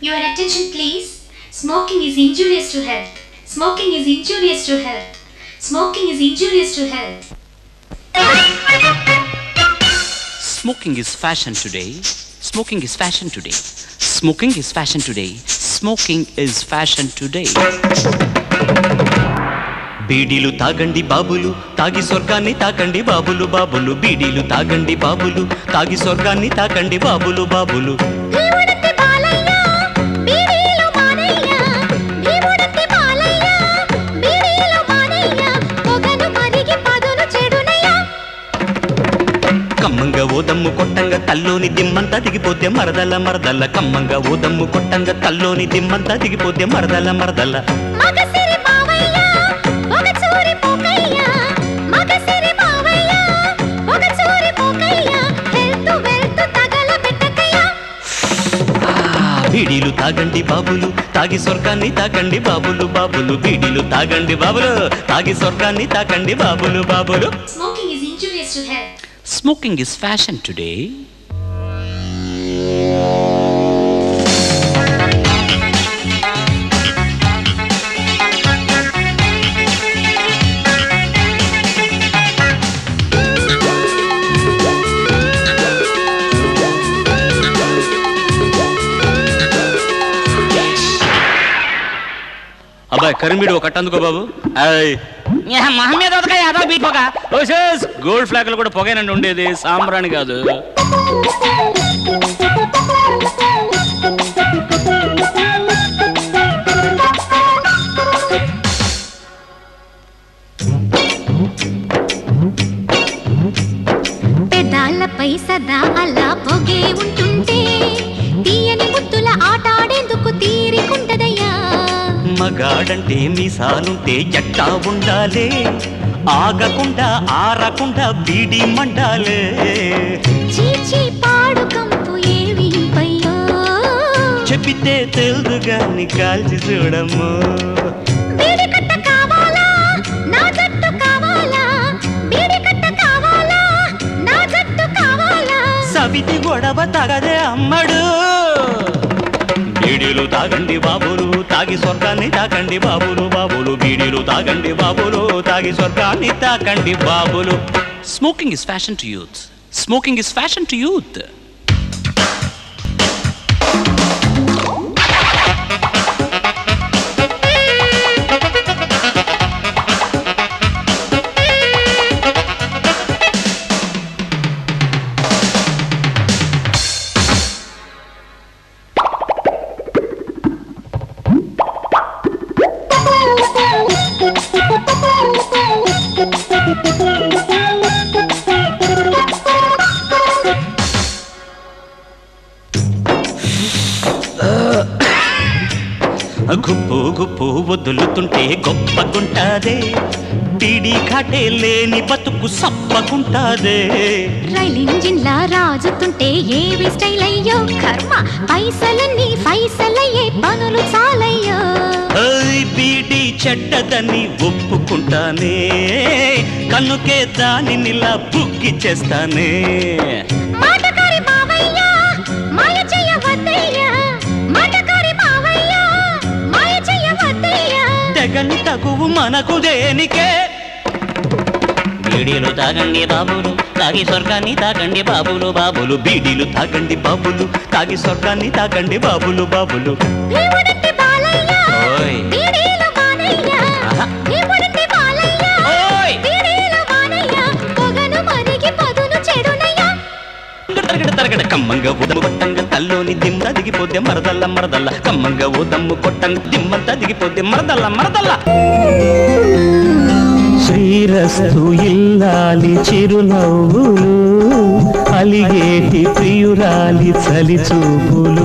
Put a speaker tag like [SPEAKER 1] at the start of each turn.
[SPEAKER 1] Your attention please. Smoking is injurious to health. Smoking is injurious to health. Smoking is injurious to health.
[SPEAKER 2] Smoking is fashion today. Smoking is fashion today. Smoking is fashion today. Smoking is fashion today. బీడీలు తాగండి బాబులు తాగి స్వర్గాన్ని తాకండి బాబులు బాబులు బీడీలు తాగండి బాబులు తాగి స్వర్గాన్ని తాకండి బాబులు బాబులు. కమ్మంగా ఓదమ్ము కొట్టంగా తల్లోని దిమ్మంతా దిగిపోతే మరదల మరదల కమ్మంగా ఓదమ్ము కొట్టంగా తల్లోని దిమ్మంతా దిగిపోతే మరదల మరదల
[SPEAKER 1] మగసిరి
[SPEAKER 2] తాగండి బాబులు తాగి స్వర్గాన్ని తాకండి బాబులు బాబులు బీడీలు తాగండి బాబులు తాగి స్వర్గాన్ని తాకండి బాబులు బాబులు. స్మోకింగ్ ఇస్ ఫ్యాషన్ టుడే అబ్బాయి కరిమిడి ఒక అందుకో బాబు. బీట్ పొగ? ఓసెస్ గోల్డ్ ఫ్లాగ్లు కూడా పొగేనండి ఉండేది. సాంబ్రాణి కాదు.
[SPEAKER 1] పెదాలపై సదా అలా
[SPEAKER 2] మగాడంటే మీసాలుంటే ఎట్టా ఉండాలే. ఆగకుండా ఆరకుండా బీడి మండాలే. చెప్పితే తెలుదు గాని కాల్చి చూడము సవితి గొడవ తగదే అమ్మడు. బీడీలు తాగండి బాబులు తాగి స్వర్గాన్ని తాకండి బాబులు బాబులు బీడీలు తాగండి బాబులు తాగి స్వర్గాన్ని తాకండి బాబులు. Smoking is fashion to youth smoking is fashion to youth గుప్పు గుప్పు వదులుతుంటే గొప్పగుంటాదే. బీడీ కాటే లేని బతుకు సప్పగుంటాదే.
[SPEAKER 1] రైల్ ఇంజిన్ లా రాజుతుంటే ఏవి స్టైల్ అయ్యో కర్మ పైసలన్నీ పైసలయ్యే పనులు చాలయ్యో.
[SPEAKER 2] బీడీ చెడ్డదని ఒప్పుకుంటానే. కన్నుకే దానినిలా బుక్కి చేస్తానే. మనకు దేనికే బీడీలు తాగండి బాబులు తాగి స్వర్గాన్ని తాకండి బాబులు బాబులు బీడీలు తాగండి బాబులు తాగి స్వర్గాన్ని తాకండి బాబులు బాబులు ఓయ్. కమ్మంగా ఊదమ్ము కొట్టంగా తల్లోని దిమ్మ దిగిపోతే మరదల్ల మరదల్ల. కమ్మంగా ఊదమ్ము కొట్టంగా దిమ్మంతా దిగిపోతే మరదల్ల మరదల్ల.
[SPEAKER 3] శ్రీరస్తు ఇల్లాలి చిరునవ్వులు అలిగేటి ప్రియురాలి చలి చూపులు